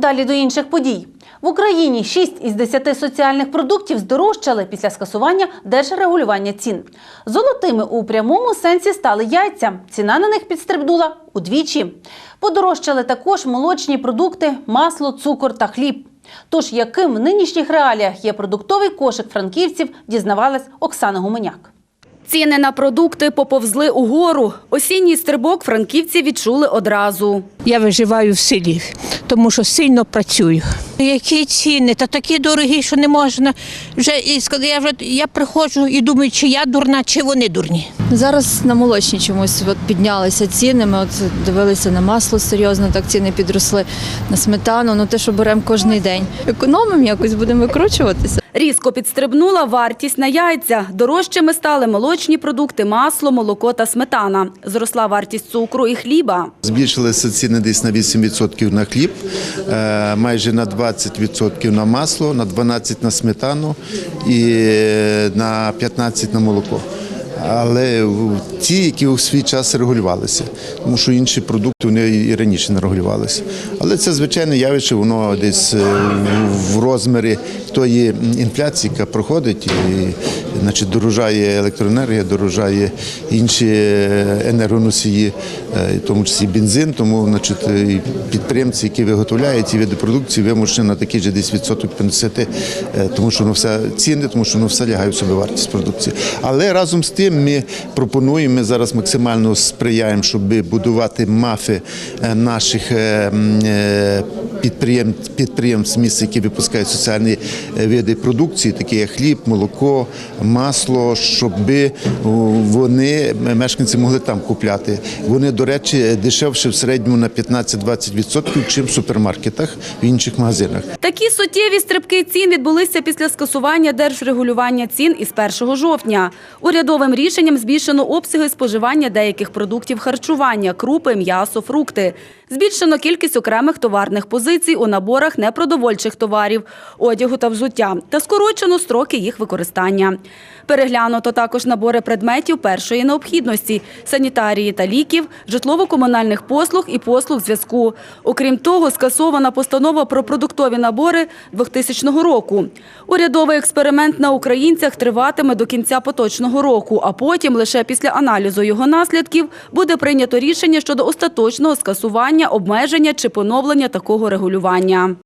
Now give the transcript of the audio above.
Далі до інших подій. В Україні 6 із 10 соціальних продуктів здорожчали після скасування держрегулювання цін. Золотими у прямому сенсі стали яйця. Ціна на них підстрибнула удвічі. Подорожчали також молочні продукти, масло, цукор та хліб. Тож, яким в нинішніх реаліях є продуктовий кошик франківців, дізнавалась Оксана Гуменяк. Ціни на продукти поповзли угору. Осінній стрибок франківці відчули одразу. Я виживаю в селі, тому що сильно працюю. Які ціни? Та такі дорогі, що не можна. Вже я вже я приходжу і думаю, чи я дурна, чи вони дурні. Зараз на молочні чомусь от піднялися ціни. Ми от дивилися на масло серйозно, так ціни підросли на сметану. Ну те, що беремо кожен день. Економимо якось, будемо викручуватися. Різко підстрибнула вартість на яйця. Дорожчими стали молочні продукти, масло, молоко та сметана. Зросла вартість цукру і хліба. Збільшилися ціни десь на 8% на хліб, е, майже на 20% на масло, на 12% на сметану і е, на 15% на молоко. Але ті, які у свій час регулювалися, тому що інші продукти вони і раніше не регулювалися. Але це звичайне явище, воно десь е, в розмірі тої інфляції, яка проходить, і значить, дорожає електроенергія, дорожає інші е, енергоносії, е, в тому числі бензин. Тому значить, підприємці, які виготовляють ці види продукції, вимушені на такий же десь відсоток поносити, е, тому що воно все ціни, тому що воно все лягає в собі вартість продукції. Але разом з тим ми пропонуємо, ми зараз максимально сприяємо, щоб будувати мафи е, наших е, е, підприємств, підприємств місць, які випускають соціальні види продукції, такі як хліб, молоко, масло, щоб вони мешканці могли там купляти. Вони, до речі, дешевше в середньому на 15-20%, чим в супермаркетах в інших магазинах. Такі суттєві стрибки цін відбулися після скасування держрегулювання цін із 1 жовтня. Урядовим рішенням збільшено обсяги споживання деяких продуктів харчування, крупи, м'ясо, фрукти. Збільшено кількість окремих товарних позицій у наборах непродовольчих товарів, одягу та взуття та скорочено строки їх використання. Переглянуто також набори предметів першої необхідності – санітарії та ліків, житлово-комунальних послуг і послуг зв'язку. Окрім того, скасована постанова про продуктові набори 2000 року. Урядовий експеримент на українцях триватиме до кінця поточного а потім лише після аналізу його наслідків буде прийнято рішення щодо остаточного скасування, обмеження чи поновлення такого регулювання.